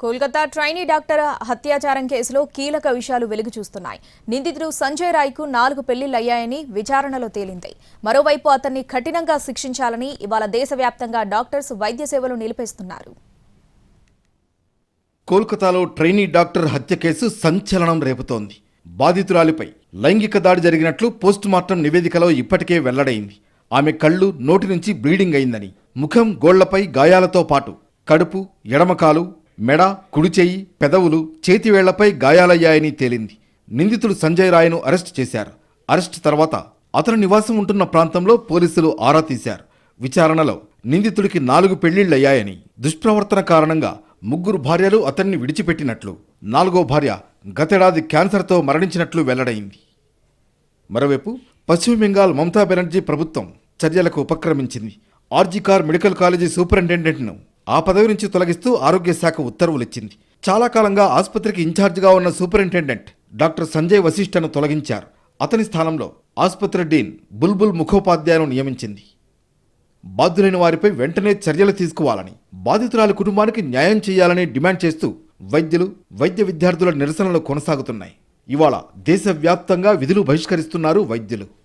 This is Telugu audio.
కోల్కతా ట్రైనీ డాక్టర్ హత్యాచారం కేసులో కీలక విషయాలు వెలుగు చూస్తున్నాయి. నిందితుడు సంజయ్ రాయ్కు నాలుగు పెళ్ళిళ్ళయ్యాయని విచారణలో తేలింది. మరోవైపు అతన్ని కఠినంగా శిక్షించాలని ఇవాళ దేశవ్యాప్తంగా డాక్టర్స్ వైద్య సేవలు నిలిపేస్తున్నారు. కోల్కతాలో ట్రైనీ డాక్టర్ హత్య కేసు సంచలనం రేపుతోంది. బాధితురాలిపై లైంగిక దాడి జరిగినట్లు పోస్టుమార్టం నివేదికలో ఇప్పటికే వెల్లడైంది. ఆమె కళ్ళు నోటి నుంచి బ్లీడింగ్ అయిందని ముఖం గోళ్ళపై గాయాలతో పాటు కడుపు ఎడమకాలు మెడ కుడిచేయి పెదవులు చేతివేళ్ళపై గాయాలయ్యాయని తేలింది. నిందితుడు సంజయ్ రాయ్ను అరెస్ట్ చేశారు. అరెస్ట్ తర్వాత అతను నివాసం ఉంటున్న ప్రాంతంలో పోలీసులు ఆరా తీశారు. విచారణలో నిందితుడికి నాలుగు పెళ్ళిళ్ళయ్యాయని దుష్ప్రవర్తన కారణంగా ముగ్గురు భార్యలు అతన్ని విడిచిపెట్టినట్లు నాలుగో భార్య గతేడాది క్యాన్సర్తో మరణించినట్లు వెల్లడైంది. మరోవైపు పశ్చిమ బెంగాల్ మమతా బెనర్జీ ప్రభుత్వం చర్యలకు ఉపక్రమించింది. ఆర్జికార్ మెడికల్ కాలేజీ సూపరింటెండెంట్ను ఆ పదవి నుంచి తొలగిస్తూ ఆరోగ్య శాఖ ఉత్తర్వులిచ్చింది. చాలా కాలంగా ఆసుపత్రికి ఇన్ఛార్జిగా ఉన్న సూపరింటెండెంట్ డాక్టర్ సంజయ్ వశిష్ఠను తొలగించారు. అతని స్థానంలో ఆసుపత్రి డీన్ బుల్బుల్ ముఖోపాధ్యాయను నియమించింది. బాధ్యులైన వారిపై వెంటనే చర్యలు తీసుకోవాలని బాధితురాలి కుటుంబానికి న్యాయం చేయాలని డిమాండ్ చేస్తూ వైద్యులు వైద్య విద్యార్థుల నిరసనలు కొనసాగుతున్నాయి. ఇవాళ దేశవ్యాప్తంగా విధులు బహిష్కరిస్తున్నారు వైద్యులు.